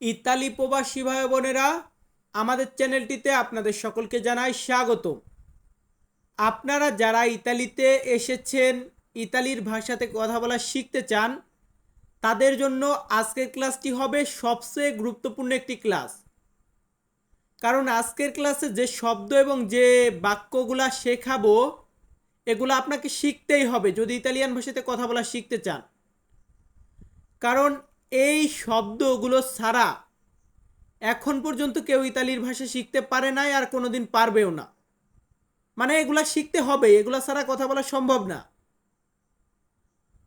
Italy প্রবাসী ভাই বোনেরা, আমাদের চ্যানেলটিতে আপনাদের সকলকে জানাই স্বাগত আপনারা যারা ইতালিতে এসেছেন, ইতালির ভাষাতে কথা বলা শিখতে চান, তাদের জন্য আজকের ক্লাসটি হবে সবচেয়ে গুরুত্বপূর্ণ একটি ক্লাস। কারণ আজকের ক্লাসে যে শব্দ এবং যে বাক্যগুলা শেখাবো, এগুলো আপনাকে শিখতেই হবে যদি ইতালিয়ান ভাষাতে কথা বলা শিখতে চান। কারণ এই শব্দগুলো ছাড়া এখন পর্যন্ত কেউ ইতালির ভাষা শিখতে পারে নাই আর কোনোদিন পারবেও না। মানে এগুলা শিখতে হবে, এগুলা ছাড়া কথা বলা সম্ভব না।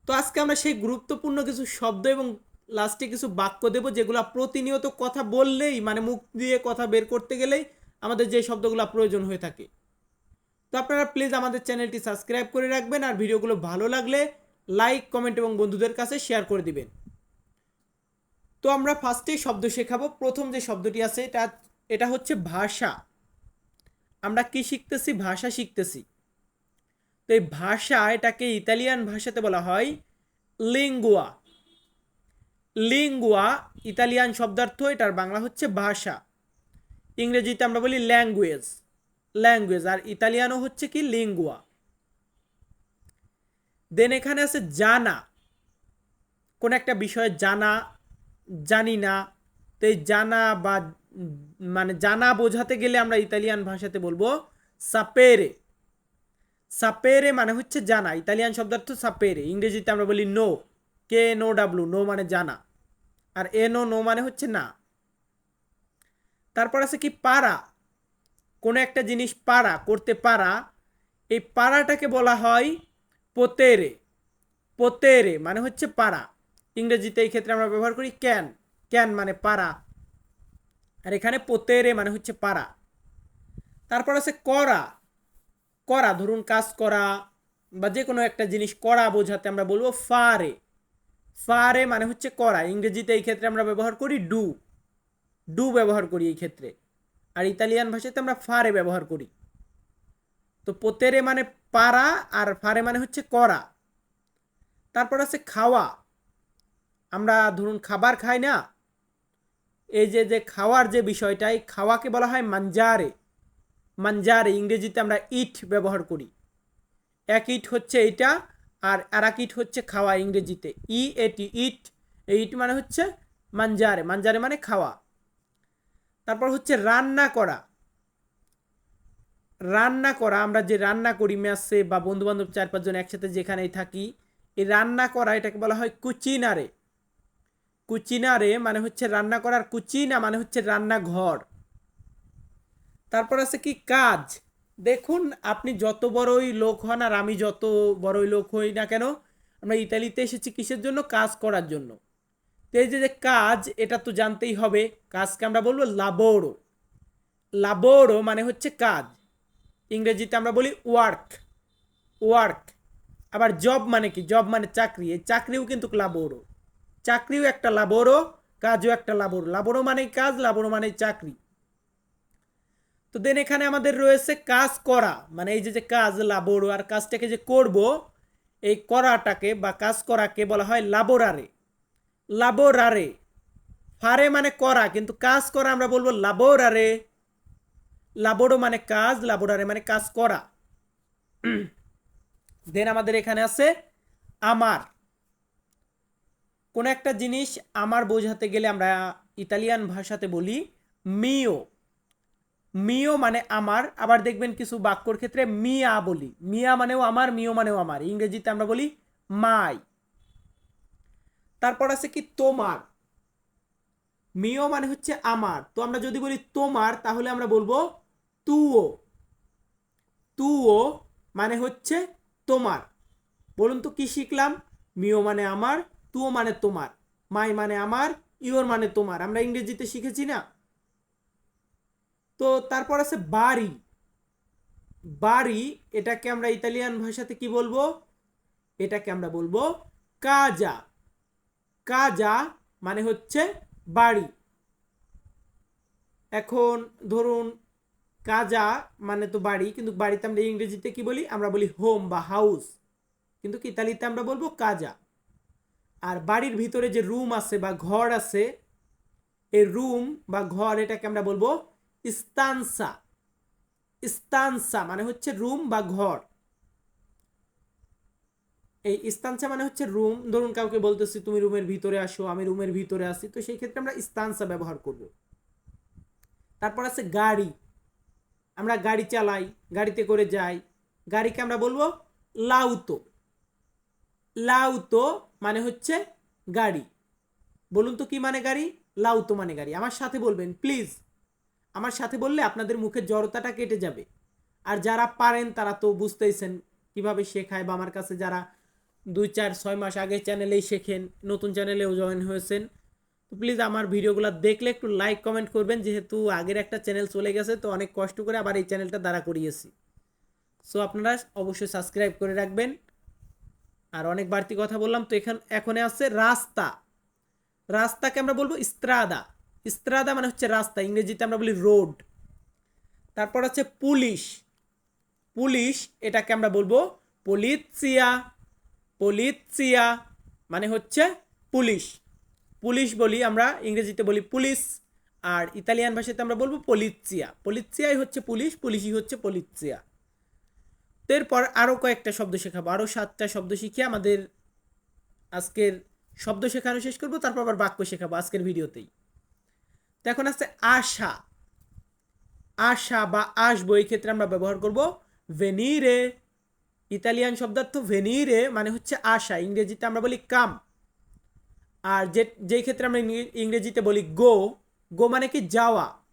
তো আজকে আমরা সেই গুরুত্বপূর্ণ কিছু শব্দ এবং লাস্টে কিছু বাক্য দেব যেগুলো প্রতিনিয়ত কথা বললেই মানে মুখ দিয়ে কথা বের করতে গেলেই আমাদের যে শব্দগুলো প্রয়োজন হয়ে থাকে। তো আপনারা প্লিজ আমাদের চ্যানেলটি সাবস্ক্রাইব করে রাখবেন আর ভিডিওগুলো ভালো লাগলে লাইক, কমেন্ট এবং বন্ধুদের কাছে শেয়ার করে দিবেন। তো আমরা ফার্স্টেই শব্দ শেখাবো। প্রথম যে শব্দটি আছে, এটা এটা হচ্ছে ভাষা। আমরা কি শিখতেছি? ভাষা শিখতেছি। তো এই ভাষা, এটাকে ইতালিয়ান ভাষাতে বলা হয় লিঙ্গুয়া লিঙ্গুয়া ইতালিয়ান শব্দার্থ, এটার বাংলা হচ্ছে ভাষা। ইংরেজিতে আমরা বলি ল্যাঙ্গুয়েজ ল্যাঙ্গুয়েজ আর ইতালিয়ানও হচ্ছে কি লিঙ্গুয়া দেন এখানে আছে জানা। কোন একটা বিষয়ে জানা জানি না। তো এই জানা বা মানে জানা বোঝাতে গেলে আমরা ইতালিয়ান ভাষাতে বলব সাপেরে সাপেরে মানে হচ্ছে জানা। ইতালিয়ান শব্দার্থ সাপেরে ইংরেজিতে আমরা বলি know K N O W know মানে জানা। আর এ নো নো মানে হচ্ছে না। তারপর আছে কি পারা। কোনো একটা জিনিস পারা, করতে পারা। এই পারাটাকে বলা হয় পোতেরে পোতেরে মানে হচ্ছে পারা। ইংরেজিতে এই ক্ষেত্রে আমরা ব্যবহার করি ক্যান ক্যান মানে পারা। আর এখানে পোতেরে মানে হচ্ছে পারা। তারপর আছে করা। করা, ধরুন কাজ করা বা যে কোনো একটা জিনিস করা বোঝাতে আমরা বলব ফারে। ফারে মানে হচ্ছে করা। ইংরেজিতে এই ক্ষেত্রে আমরা ব্যবহার করি ডু ডু ব্যবহার করি এই ক্ষেত্রে। আর ইতালিয়ান ভাষাতে আমরা ফারে ব্যবহার করি। তো পোতেরে মানে পারা আর ফারে মানে হচ্ছে করা। তারপর আছে খাওয়া। আমরা ধরুন খাবার খাই না, এই যে যে খাওয়ার যে বিষয়টা এই খাওয়াকে বলা হয় মাঞ্জারে মাঞ্জারে ইংরেজিতে আমরা ইট ব্যবহার করি। এক ইট হচ্ছে এটা আর আর এক ইট হচ্ছে খাওয়া ইংরেজিতে। ই এটি ইট ইট মানে হচ্ছে মাঞ্জারে মাঞ্জারে মানে খাওয়া। তারপর হচ্ছে রান্না করা। রান্না করা, আমরা যে রান্না করি মেসে বা বন্ধু বান্ধব চার পাঁচজন একসাথে যেখানেই থাকি, এই রান্না করা এটাকে বলা হয় কুচিনারে। কুচিনারে মানে হচ্ছে রান্না করার কুচিনা মানে হচ্ছে রান্নাঘর। তারপর আছে কি কাজ? দেখুন, আপনি যত বড়ই লোক হন আর আমি যত বড়ই লোক হই না কেন, আমরা ইতালিতে এসেছি কিসের জন্য? কাজ করার জন্য। তো এই যে যে কাজ, এটা তো জানতেই হবে, কাজকে আমরা বলব লাবোরো। লাবোরো মানে হচ্ছে কাজ। ইংরেজিতে আমরা বলি ওয়ার্ক। ওয়ার্ক। আবার জব মানে কি? জব মানে চাকরি। এই চাকরিও কিন্তু লাবোরো। চাকরিও একটা লাবোরো কাজও একটা লাবোরো। লাবোরো মানে কাজ লাবোরো মানে চাকরি। তো দেন এখানে আমাদের রয়েছে কাজ করা। মানে এই যে যে কাজ, লাবোরো আর কাজটাকে যে করব, এই করাটাকে বা কাজ করাকে বলা হয় লাবোরারে। লাবোরারে। ফারে মানে করা, কিন্তু কাজ করা আমরা বলব লাবোরারে। লাবোরো মানে কাজ, লাবোরারে মানে কাজ করা। দেন আমাদের এখানে আছে আমার। কোন একটা জিনিস আমার বোঝাতে গেলে আমরা ইতালিয়ান ভাষাতে বলি মিও মিও মানে আমার, আবার দেখবেন কিছু বাক্যর ক্ষেত্রে মিয়া বলি। মিয়া মানেও আমার মিও মানেও আমার। ইংরেজিতে আমরা বলি মাই তারপর আছে কি তোমার। মিও মানে হচ্ছে আমার। তো আমরা যদি বলি তোমার, তাহলে আমরা বলব তুও তুও মানে হচ্ছে তোমার। বলুন তো কি শিখলাম? মিও মানে আমার তুও মানে তোমার, মাই মানে আমার, ইওর মানে তোমার। আমরা ইংরেজিতে শিখেছি না? তো তারপর আছে বাড়ি। বাড়ি, এটাকে আমরা ইতালিয়ান ভাষাতে কি বলব? এটাকে আমরা বলব কাজা। কাজা মানে হচ্ছে বাড়ি। এখন ধরুন কাজা মানে তো বাড়ি, কিন্তু বাড়িতে আমরা ইংরেজিতে কি বলি? আমরা বলি হোম বা হাউস। কিন্তু ইতালিতে আমরা বলব কাজা। আর বাড়ির ভিতরে যে রুম আছে বা ঘর আছে এই রুম বা ঘর এটাকে আমরা বলব স্তানসা স্তানসা মানে হচ্ছে রুম বা ঘর। এই স্তানসা মানে হচ্ছে রুম। ধরুন কাউকে বলতেছি, তুমি রুমের ভিতরে আসো, আমি রুমের ভিতরে আসি। তো সেই ক্ষেত্রে আমরা স্তানসা ব্যবহার করব। তারপর আছে গাড়ি। আমরা গাড়ি চালাই, গাড়িতে করে যাই। গাড়িকে আমরা বলব লাউতো। লাউতো মানে হচ্ছে গাড়ি। বলুন তো কি মানে গাড়ি? লাউতো মানে গাড়ি। আমার সাথে বলবেন প্লিজ আমার সাথে বললে আপনাদের মুখের জড়তাটা কেটে যাবে। আর যারা পারেন, তারা তো বুঝতেইছেন কীভাবে শেখায় বা আমার কাছে যারা দুই, চার, ছয় মাস আগে চ্যানেলেই শেখেন, নতুন চ্যানেলেও জয়েন হয়েছেন, তো প্লিজ আমার ভিডিওগুলো দেখলে একটু লাইক কমেন্ট করবেন। যেহেতু আগের একটা চ্যানেল চলে গেছে, তো অনেক কষ্ট করে আবার এই চ্যানেলটা দাঁড়া করিয়েছি। সো আপনারা অবশ্যই সাবস্ক্রাইব করে রাখবেন। আর অনেক বাড়তি কথা বললাম, তো এখান, এখন আছে রাস্তা। রাস্তাকে আমরা বলব ইস্ত্রাদা। ইস্ত্রাদা মানে হচ্ছে রাস্তা, ইংরেজিতে আমরা বলি রোড। তারপর আছে পুলিশ। পুলিশ, এটাকে আমরা বলব পলিৎসিয়া পলিৎসিয়া মানে হচ্ছে পুলিশ। পুলিশ বলি আমরা, ইংরেজিতে বলি পুলিশ, আর ইতালিয়ান ভাষাতে আমরা বলব পলিৎসিয়া পলিৎসিয়াই হচ্ছে পুলিশ, পুলিশই হচ্ছে পলিৎসিয়া তো এরপর আরও কয়েকটা শব্দ শেখাবো আরও সাতটা শব্দ শিখে আমাদের আজকের শব্দ শেখানো শেষ করব, তারপর আবার বাক্য শেখাবো আজকের ভিডিওতেই। তো এখন আছে আশা। আশা বা আসব, এই ক্ষেত্রে আমরা ব্যবহার করব ভেনিরে ইতালিয়ান শব্দার্থ ভেনিরে মানে হচ্ছে আশা, ইংরেজিতে আমরা বলি কাম। আর যে, যেই ক্ষেত্রে আমরা ইংরে- ইংরেজিতে বলি গো গো মানে কি যাওয়া।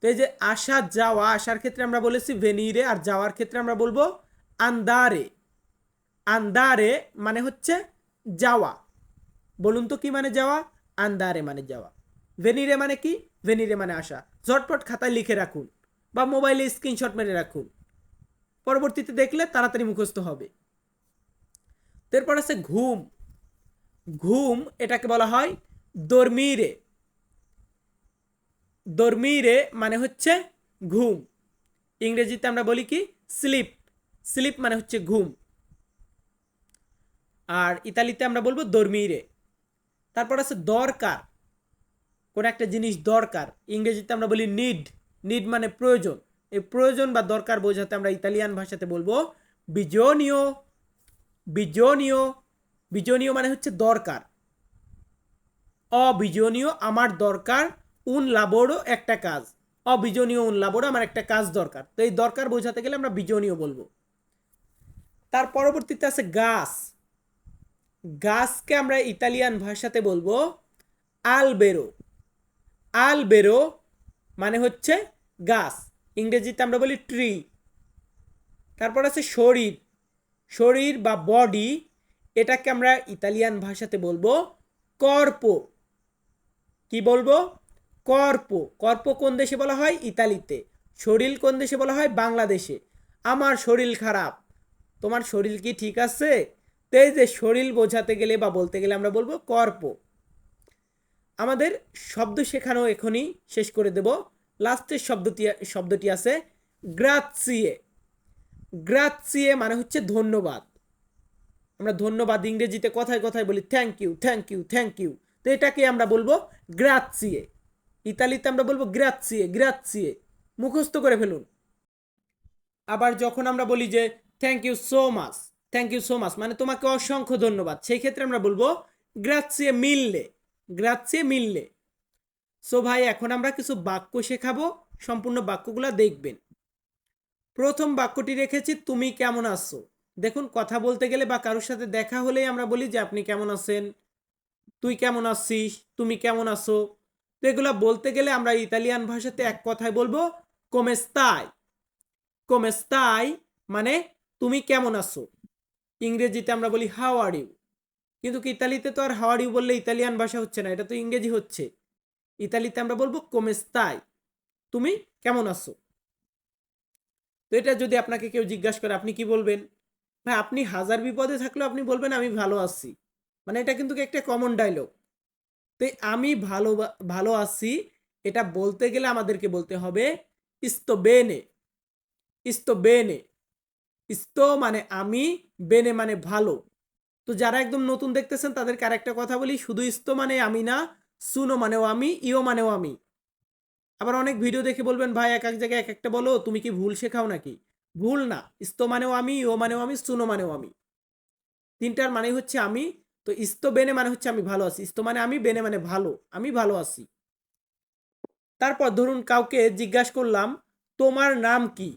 তো যে আসা যাওয়া আসার ক্ষেত্রে আমরা বলেছি ভেনিরে আর যাওয়ার ক্ষেত্রে আমরা বলব আন্দারে আন্দারে মানে হচ্ছে যাওয়া। বলুন তো কি মানে যাওয়া? আন্দারে মানে যাওয়া। ভেনিরে মানে কি? ভেনিরে মানে আসা। ঝটপট খাতায় লিখে রাখুন বা মোবাইলে স্ক্রিনশট মেরে রাখুন। পরবর্তীতে দেখলে তাড়াতাড়ি মুখস্থ হবে। তারপর আছে ঘুম। ঘুম এটাকে বলা হয় দর্মিরে। দর্মিরে মানে হচ্ছে ঘুম। ইংরেজিতে আমরা বলি কি? স্লিপ। স্লিপ মানে হচ্ছে ঘুম। আর ইতালিতে আমরা বলব দর্মিরে। তারপর আছে দরকার। কোন একটা জিনিস দরকার। ইংরেজিতে আমরা বলি নিড নিড মানে প্রয়োজন। এই প্রয়োজন বা দরকার বোঝাতে আমরা ইতালিয়ান ভাষাতে বলব বিজনীয়। বিজনীয়। বিজনীয় মানে হচ্ছে দরকার। অবিজনীয়, আমার দরকার উন লাবোরও একটা কাজ। অবিজনীয় উন লাবোরও আমার একটা কাজ দরকার। তো এই দরকার বোঝাতে গেলে আমরা বিজনীয় বলব। তার পরবর্তীতে আছে গাছ। গাছকে আমরা ইতালিয়ান ভাষাতে বলব আলবেরো। আলবেরো মানে হচ্ছে গাছ। ইংরেজিতে আমরা বলি ট্রি তারপর আছে শরীর। শরীর বা বডি এটাকে আমরা ইতালিয়ান ভাষাতে বলব কর্প। কি বলব? কর্প। কর্প কোন দেশে বলা হয়? ইতালিতে। শরীর কোন দেশে বলা হয়? বাংলাদেশে। আমার শরীর খারাপ। তোমার শরীর কি ঠিক আছে? তো যে শরীর বোঝাতে গেলে বা বলতে গেলে আমরা বলব কর্প। আমাদের শব্দ শেখানো এখনই শেষ করে দেব। লাস্টের শব্দটি শব্দটি আছে গ্রাৎসিয়ে। গ্রাৎসিয়ে মানে হচ্ছে ধন্যবাদ। আমরা ধন্যবাদ ইংরেজিতে কথায় কথায় বলি thank you thank you thank you তো এটাকে আমরা বলব গ্রাৎসিয়ে। ইতালিতে আমরা বলব গ্রাৎসিয়ে গ্রাৎসিয়ে মুখস্থ করে ফেলুন। আবার যখন আমরা বলি যে thank you so much thank you so much মানে তোমাকে অসংখ্য ধন্যবাদ। সেই ক্ষেত্রে আমরা বলব গ্রাৎসিয়ে মিললে গ্রাৎসিয়ে মিললে সো ভাই, এখন আমরা কিছু বাক্য শেখাবো, সম্পূর্ণ বাক্যগুলো দেখবেন। প্রথম বাক্যটি রেখেছি, তুমি কেমন আছো? দেখুন, কথা বলতে গেলে বা কারোর সাথে দেখা হলেই আমরা বলি যে, আপনি কেমন আছেন? তুই কেমন আছিস? তুমি কেমন আছো? তো এগুলো বলতে গেলে আমরা ইতালিয়ান ভাষাতে এক কথায় বলব কোমেস্তাই কোমেস্তাই মানে তুমি কেমন আছো? ইংরেজিতে আমরা বলি হাও আর ইউ কিন্তু ইতালিতে তো আর হাও আর ইউ বললে ইতালিয়ান ভাষা হচ্ছে না, এটা তো ইংরেজি হচ্ছে। ইতালিতে আমরা বলব কোমেস্তাই তুমি কেমন আছো? তো এটা যদি আপনাকে কেউ জিজ্ঞাসা করে, আপনি কি বলবেন? ভাই, আপনি হাজার বিপদে থাকলেও আপনি বলবেন, আমি ভালো আছি। মানে এটা কিন্তু একটা কমন ডায়লগ তো আমি ভালো ভালো আছি। এটা বলতে গেলে আমাদেরকে বলতে হবে ইস্তো বেনে। ইস্তো বেনে। ইস্তো মানে আমি, বেনে মানে ভালো। তো যারা একদম নতুন দেখতেছেন তাদেরকে আরেকটা কথা বলি, শুধু ইস্তো মানে আমি না, সুনো মানেও আমি, ইও মানেও আমি। আবার অনেক ভিডিও দেখে বলবেন, ভাই, এক এক জায়গায় এক একটা বলো, তুমি কি ভুল শেখাও নাকি? ভুল না। ইস্তো মানেও আমি, ইও মানেও আমি, সুনো মানেও আমি। তিনটার মানে হচ্ছে আমি তো ইস্তো বেনে মানে হচ্ছে আমি ভালো আছি। ইস্তো মানে আমি, বেনে মানে ভালো, আমি ভালো আছি। তারপর ধরুন কাউকে জিজ্ঞাসা করলাম, তোমার নাম কি?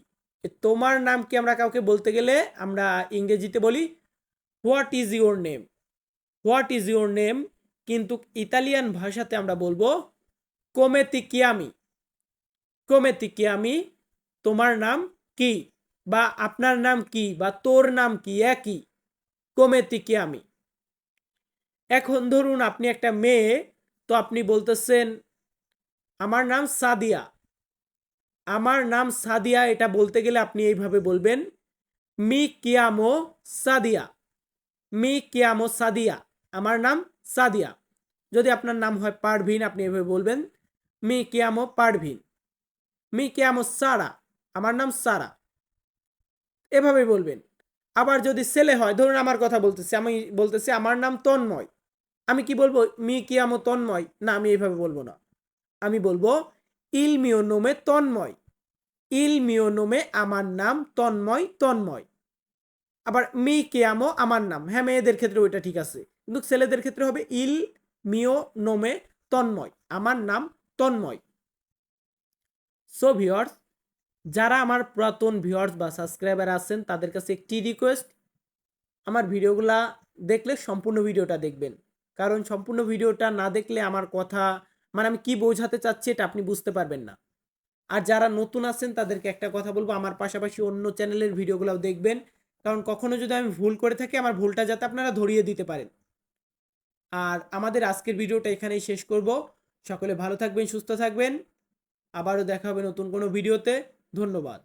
তোমার নাম কি আমরা কাউকে বলতে গেলে আমরা ইংরেজিতে বলি, what is your name? What is your name? কিন্তু ইতালিয়ান ভাষাতে আমরা বলব কোমেতি কিয়ামি কোমেতি কিয়ামি তোমার নাম কি? বা আপনার নাম কি? বা তোর নাম কি? একই কোমেতি কিয়ামি এখন ধরুন আপনি একটা মেয়ে, তো আপনি বলতেছেন, আমার নাম সাদিয়া। আমার নাম সাদিয়া, এটা বলতে গেলে আপনি এইভাবে বলবেন, মি কিয়ামো সাদিয়া। মি কিয়ামো সাদিয়া, আমার নাম সাদিয়া। যদি আপনার নাম হয় পারভিন, আপনি এভাবে বলবেন, মি কিয়ামো পারভিন। মি কিয়ামো সারা, আমার নাম সারা। এভাবে বলবেন। আবার যদি ছেলে হয়, ধরুন আমার কথা বলতেছি, আমি বলতেছি, আমার নাম তন্ময়। কি বলব? মি কিয়ামো তন্ময়? না, আমি এইভাবে বলব না। আমি বলব, ইল মিও নোমে তন্ময়। ইল মিও নোমে আমার নাম তন্ময় তন্ময়। আবার মি কেয়ামো আমার নাম। হ্যাঁ মেয়েদের ক্ষেত্রে ওইটা ঠিক আছে। কিন্তু ছেলেদের ক্ষেত্রে হবে ইল মিও নোমে তন্ময়। আমার নাম তন্ময়। সো ভিওর্স যারা আমার পুরাতন ভিওর্স বা সাবস্ক্রাইবার আছেন, তাদের কাছে একটি রিকোয়েস্ট আমার ভিডিওগুলা দেখলে সম্পূর্ণ ভিডিওটা দেখবেন। কারণ সম্পূর্ণ ভিডিওটা না দেখলে আমার কথা মানে আমি কি বোঝাতে চাচ্ছি এটা আপনি বুঝতে পারবেন না। আর যারা নতুন আছেন তাদেরকে একটা কথা বলব, আমার পাশাপাশি অন্য চ্যানেলের ভিডিওগুলোও দেখবেন। কারণ কখনো যদি আমি ভুল করে থাকি, আমার ভুলটা যাতে আপনারা ধরিয়ে দিতে পারেন। আর আমাদের আজকের ভিডিওটা এখানেই শেষ করব। সকলে ভালো থাকবেন, সুস্থ থাকবেন। আবারও দেখা হবে নতুন কোনো ভিডিওতে। ধন্যবাদ।